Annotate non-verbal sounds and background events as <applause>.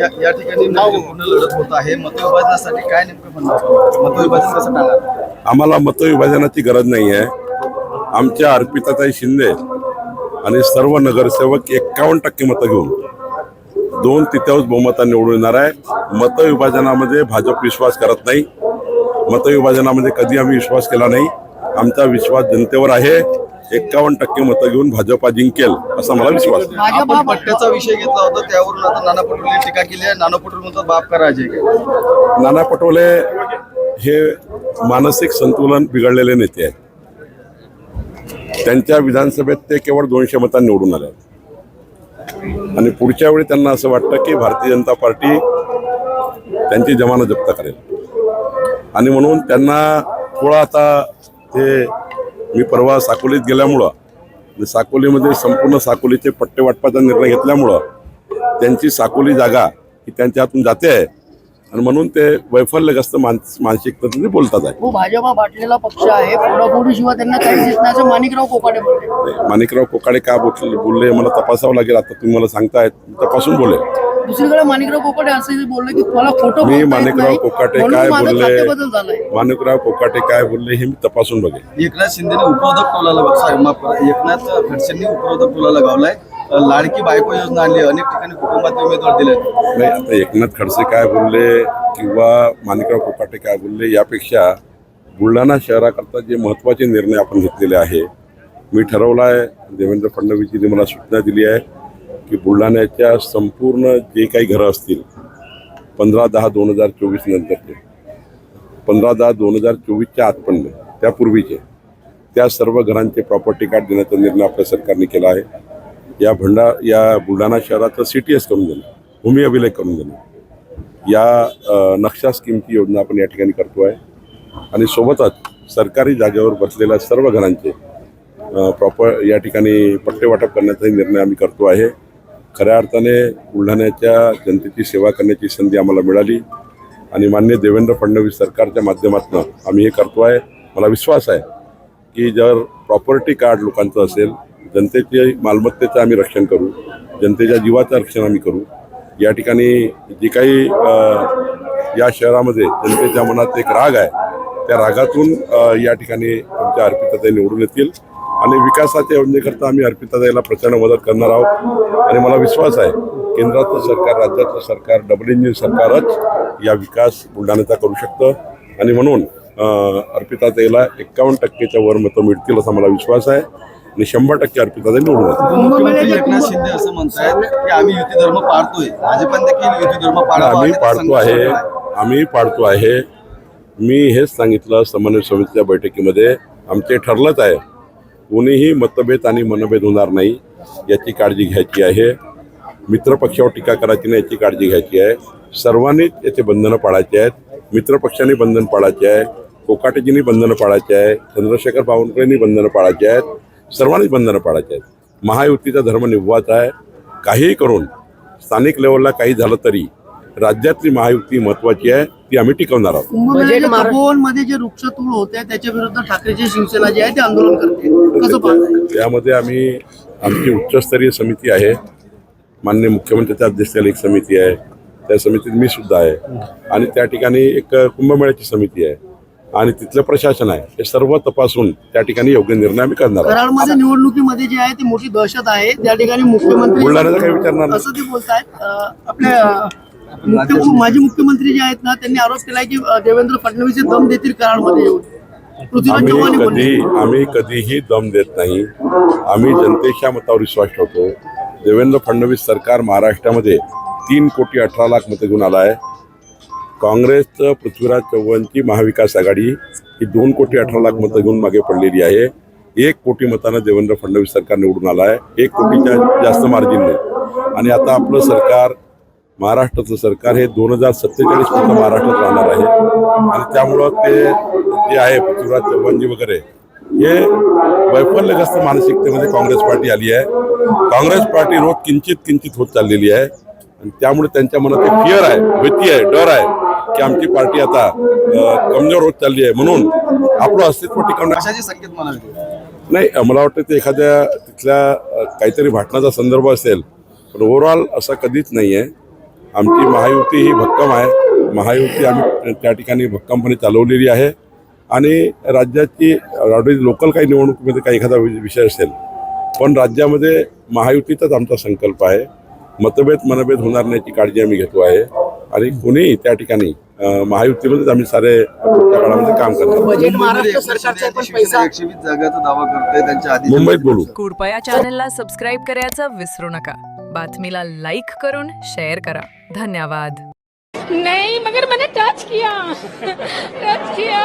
या या ठिकाणी पूर्ण लढत होत आहे? मतविभाजनासाठी काय नेमकं मतविभाजन कसं टाळणार आम्हाला मतविभाजनाची गरज नाही आहे. आमच्या अर्पिताताई शिंदे आणि सर्व नगरसेवक एक्कावन्न टक्के मतं घेऊन दोन तृतीयांश बहुमता निवडून येणार आहे. मतविभाजनामध्ये भाजप विश्वास करत नाही. मतविभाजनामध्ये कधी आम्ही विश्वास केला नाही? आमचा विश्वास जनतेवर आहे. एक्कावन्न टक्के मतं घेऊन भाजपा जिंकेल असा मला विश्वास पट्ट्याचा विषय घेतला होता त्यावरून आता नाना पटोले टीका केली आहे. नाना पटोले म्हणतात बाप नाना पटोले हे मानसिक संतुलन बिघडलेले नेते आहेत. त्यांच्या विधानसभेत ते केवळ दोनशे मतांनी निवडून आले आहेत. आणि पुढच्या वेळी त्यांना असं वाटतं की भारतीय जनता पार्टी त्यांची जमानत जप्त करेल. आणि म्हणून त्यांना थोडा आता ते मी परवा साकोलीत गेल्यामुळं आणि साकोलीमध्ये संपूर्ण साकोलीचे पट्टे वाटपाचा निर्णय घेतल्यामुळं त्यांची साकोली जागा ही त्यांच्या हातून जाते आहे. आणि म्हणून ते वैफल्यग्रस्त मानस मानसिकतेतून ते बोलतात आहे. हो भाजपा बाटलेला पक्ष आहे. फोडाफोडी शिवाय त्यांना असं माणिकराव कोकाटे बोलले. माणिकराव कोकाडे का बोलले बोलले मला तपासावं लागेल. आता तुम्ही मला सांगतायत तपासून बोले दुसरीकडे माणिकराव कोकाटे असं बोलले की मला खोटं मी माणिकराव नाही, कोकाटे काय बोलले? माणिकराव कोकाटे काय बोलले हे मी तपासून बघेन. एकनाथ शिंदेने उपरोधक टोलाला. एकनाथ खडसेंनी उपरोधक टोला लगावलाय लाडकी बायको योजना आणली. अनेक ठिकाणी कुटुंबात उमेदवार दिले नाही आता एकनाथ खडसे काय बोलले किंवा माणिकराव कोकाटे काय बोलले यापेक्षा बुलढाणा शहराकरता जे महत्त्वाचे निर्णय आपण घेतलेले आहे मी ठरवलं आहे देवेंद्र फडणवीसजींनी मला सूचना दिली आहे की बुलढाण्याच्या संपूर्ण जे काही घरं असतील पंधरा दहा दोन हजार चोवीस नंतरचे पंधरा दहा दोन हजार चोवीसच्या आतपण त्यापूर्वीचे त्या सर्व घरांचे प्रॉपर्टी कार्ड देण्याचा निर्णय आपल्या सरकारने केला आहे. या भंडा या बुलढाणा शहराचं सी टी एस करून देणं भूमी अभिलेख करून देणं या नक्षा स्कीमची योजना आपण या ठिकाणी करतो आहे. आणि सोबतच सरकारी जागेवर बसलेल्या सर्व घरांचे प्रॉपर या ठिकाणी पट्टे वाटप करण्याचाही निर्णय आम्ही करतो आहे. खऱ्या अर्थाने बुलढाण्याच्या जनतेची सेवा करण्याची संधी आम्हाला मिळाली. आणि मान्य देवेंद्र फडणवीस सरकारच्या माध्यमातून आम्ही हे करतो आहे. मला विश्वास आहे की जर प्रॉपर्टी कार्ड लोकांचं असेल जनतेचे मालमत्तेचं आम्ही रक्षण करू जनतेच्या जीवाचं रक्षण आम्ही करू. या ठिकाणी जी काही या शहरामध्ये जनतेच्या मनात एक राग आहे. त्या रागातून या ठिकाणी आमच्या अर्पिताताई निवडून येतील. आणि विकासाच्या योजनेकरता आम्ही अर्पिताताईला प्रचंड मदत करणार आहोत. आणि मला विश्वास आहे केंद्राचं सरकार राज्याचं सरकार डबल इंजिन सरकारच या विकास बुलढाण्याचा करू शकतं. आणि म्हणून अ, अर्पिताताईला एक्कावन्न टक्केच्या वर मतं मिळतील असा मला विश्वास आहे. आणि शंभर टक्के मुख्यमंत्री एकनाथ शिंदे असं म्हणतायत की आम्ही युती धर्म पाळतोय. भाजपाने देखील युती धर्म पाळावा आम्ही संघर्ष आहे. आम्ही पाडतो आहे. मी हेच सांगितलं समन्वय समितीच्या बैठकीमध्ये. आमचे ठरलंच आहे कोणीही मतभेद आणि मनभेद होणार नाही याची काळजी घ्यायची आहे. मित्रपक्षावर टीका करायची नाही याची काळजी घ्यायची आहे. सर्वांनीच याचे बंधनं पाळायचे आहेत. मित्रपक्षांनी बंधन पाळायचे आहे. कोकाटेजींनी बंधनं पाळायचे आहे. चंद्रशेखर बावनकुळेंनी बंधनं पाळायचे आहेत. सर्वांनीच बंधनं पाळायचे आहेत. महायुतीचा धर्म निभवायचा आहे. काहीही करून स्थानिक लेवलला काही झालं तरी राज्यातली महायुती महत्वाची आहे ती आम्ही टिकवणार आहोत. कुंभमेळ्याच्या तपोवनमध्ये जे वृक्षतोड होते त्याच्या विरुद्ध ठाकरेची शिवसेना जी आहे ते आंदोलन करते. कसं पाहताय? त्यामध्ये आम्ही आमची उच्चस्तरीय समिती आहे. मान्य मुख्यमंत्र्याच्या अध्यक्षतेखाली एक समिती आहे. त्या समितीत मी सुद्धा आहे. आणि त्या ठिकाणी एक कुंभमेळ्याची समिती आहे. आणि तिथलं प्रशासन आहे. हे सर्व तपासून त्या ठिकाणी योग्य निर्णय आम्ही करणार आहोत. कराडमध्ये निवडणुकीमध्ये जे आहे ती मोठी दहशत आहे. त्या ठिकाणी मुख्यमंत्री बुलढाण्याचं काही विचारणार नाही. असं ते बोलतायत? अं, आपले अं, मुख्य माजी मुख्यमंत्री जे आहेत ना त्यांनी आरोप केलाय की देवेंद्र फडणवीस दम देतील कराडमध्ये येऊन. आम्ही कधी आम्ही कधीही दम देत नाही. आम्ही जनतेच्या मतावर विश्वास ठेवतो. देवेंद्र फडणवीस सरकार महाराष्ट्रामध्ये तीन कोटी अठरा लाख मतं घेऊन आला आहे काँग्रेसचं पृथ्वीराज चव्हाणची महाविकास आघाडी ही दोन कोटी अठरा लाख मतं घेऊन मागे पडलेली आहे. एक कोटी मतानं देवेंद्र फडणवीस सरकार निवडून आला आहे एक कोटीच्या जास्त मार्जिनने. आणि आता आपलं सरकार महाराष्ट्राचं सरकार हे दोन हजार सत्तेचाळीस पर्यंत महाराष्ट्रात राहणार आहे. आणि त्यामुळं ते जे आहे पृथ्वीराज चव्हाणजी वगैरे हे वैफल्यग्रस्त मानसिकतेमध्ये काँग्रेस पार्टी आली आहे. काँग्रेस पार्टी रोज किंचित किंचित होत चाललेली आहे. आणि त्यामुळे त्यांच्या मनात एक फिअर आहे भीती आहे डर आहे की आमची पार्टी आता कमजोर होत चालली आहे. म्हणून आपलं अस्तित्व म्हणाले? नाही मला वाटतं ते एखाद्या तिथल्या काहीतरी भाटणाचा संदर्भ असेल. पण ओव्हरऑल असा कधीच नाही आहे आमची महायुती ही भक्कम आहे. महायुती आम्ही त्या ठिकाणी भक्कमपणे चालवलेली आहे. आणि राज्याची रावडी लोकल काही निवडणुकीमध्ये काही एखादा विषय असेल पण राज्यामध्ये महायुतीचाच आमचा संकल्प आहे. मतभेद मनभेद होणार नाही याची काळजी आम्ही घेतो आहे. आणि कोणीही त्या ठिकाणी महायुतीमध्येच आम्ही सारे पुढच्या काळामध्ये काम करते त्यांच्या आधी. मुंबईत बोलू. कुडपया चॅनलला सबस्क्राईब करायचं विसरू नका. बातमीला लाईक करून शेअर करा. धन्यवाद. नहीं मगर मैंने टच किया। <laughs> Touch KIA.